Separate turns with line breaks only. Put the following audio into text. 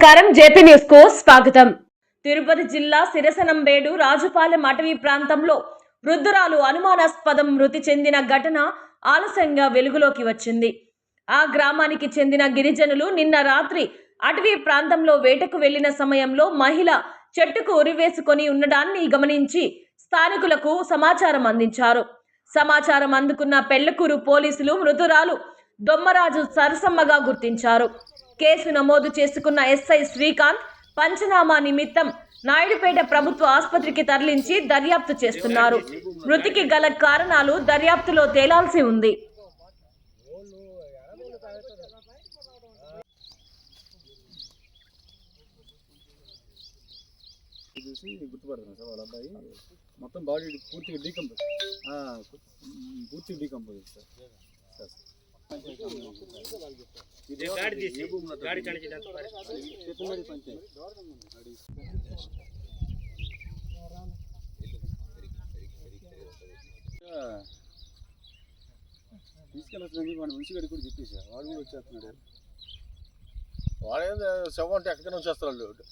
నమస్కారం. జేపీ న్యూస్కు స్వాగతం. తిరుపతి జిల్లా సిరసనంబేడు రాజుపాలెం అటవీ ప్రాంతంలో వృద్ధురాలు అనుమానాస్పదం మృతి చెందిన ఘటన ఆలస్యంగా వెలుగులోకి వచ్చింది. ఆ గ్రామానికి చెందిన గిరిజనులు నిన్న రాత్రి అటవీ ప్రాంతంలో వేటకు వెళ్ళిన సమయంలో మహిళ చెట్టుకు ఉరివేసుకొని ఉండడాన్ని గమనించి స్థానికులకు సమాచారం అందించారు. సమాచారం అందుకున్న పెళ్ళకూరు పోలీసులు మృతురాలు దొమ్మరాజు సరసమ్మగా గుర్తించారు. కేసు నమోదు చేసుకున్న ఎస్ఐ శ్రీకాంత్ పంచనామా నిమిత్తం నాయుడుపేట ప్రభుత్వ ఆసుపత్రికి తరలించి దర్యాప్తు చేస్తున్నారు. మృతికి గల కారణాలు దర్యాప్తులో తేలాల్సి ఉంది.
చూసి గుర్తుపడుతున్నాను సార్ వాళ్ళ అబ్బాయి. మొత్తం బాడీ పూర్తిగా డీకంపోజ్. పూర్తిగా డీకంపోజ్ సార్ సార్.
గాడి తీసి గాడి కానించి ఎంత పడే?
చెట్టుమడి పంచాయతీ తీసుకెళ్ళొచ్చిందని వాడు మనిషి గడి కూడా చెప్పేసా వాడు కూడా వచ్చేస్తున్నాడు.
వాడేంది శవం అంటే ఎక్కడి నుంచి వస్తారు వాళ్ళు